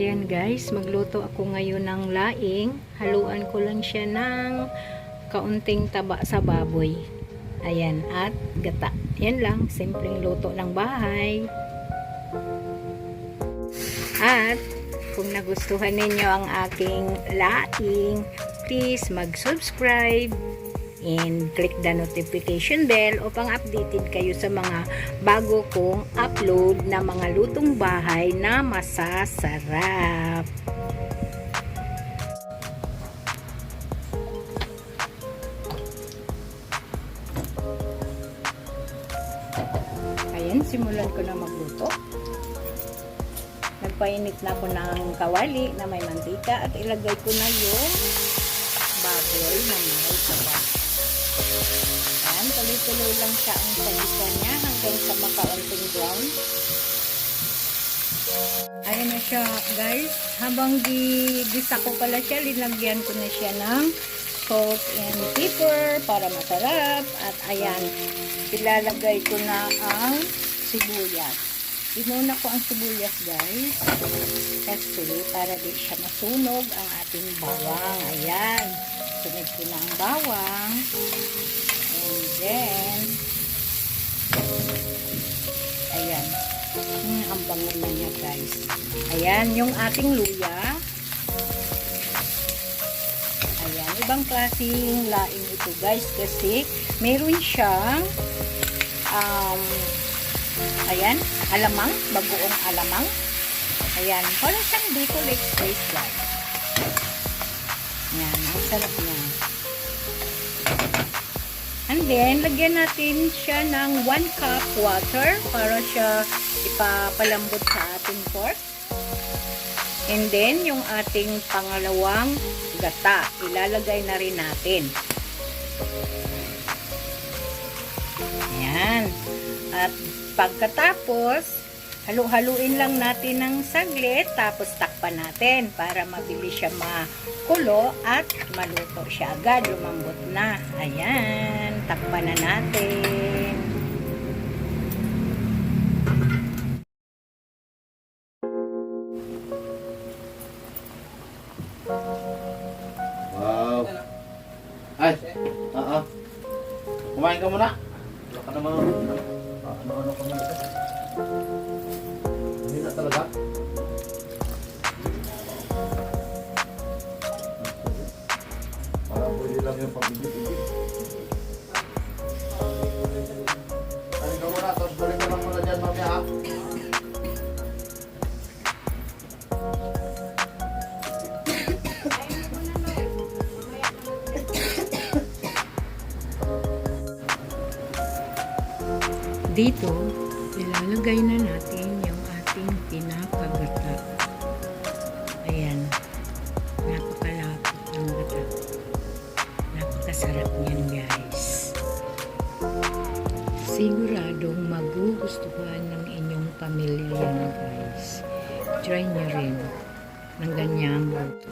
Ayan guys, magluto ako ngayon ng laing. Haluan ko lang siya ng kaunting taba sa baboy. Ayan, at gata. Yan lang, simpleng luto ng bahay. At kung nagustuhan ninyo ang aking laing, please mag-subscribe and click the notification bell upang updated kayo sa mga bago kong upload na mga lutong bahay na masasarap. Ayan, simulan ko na magluto. Nagpainit na ako ng kawali na may mantika at ilagay ko na yung baboy na may taba. Tuloy-tuloy lang siya ang salita niya hanggang sa makaunting brown. Ayan na siya guys. Habang gigisa ko pala siya, linagyan ko na siya ng salt and pepper para masarap. At ayan, ilalagay ko na ang sibuyas. Inuna ko ang sibuyas guys. Kasi para di siya masunog ang ating bawang. Ayan. Sunod ko na ang bawang. Then, ayan. Hmm, ang bango na niya guys. Ayan, yung ating luya. Ayan, ibang klaseng laing ito guys kasi meron siyang um, ayan, alamang, bagoong alamang. Ayan, parang siyang Bicol Express guys. Ayan, ang sarap niya. And then, lagyan natin siya ng 1 cup water para siya ipapalambot sa ating pork. And then, yung ating pangalawang gata, ilalagay na rin natin. Ayan. At pagkatapos, halu-haluin lang natin ng saglit, tapos takpan natin para mabilis siya makulo at maluto siya agad, lumambot na. Ayan, takpan na natin. Wow. Ay, oo. Kumain ka muna. Wala ka naman. Ah, Ano-ano ka muna. Hindi na talaga. Parang pwede lang yung pabibig-ibig. Kain ka muna, tapos balik ka lang muna dyan. Dito, ilalagay na natin yung ating pinapagata. Ayan. Napakalapot ng gata. Napakasarap niyan guys. Siguradong magugustuhan ng inyong pamilya yan guys. Try nyo rin ng ganyang luto.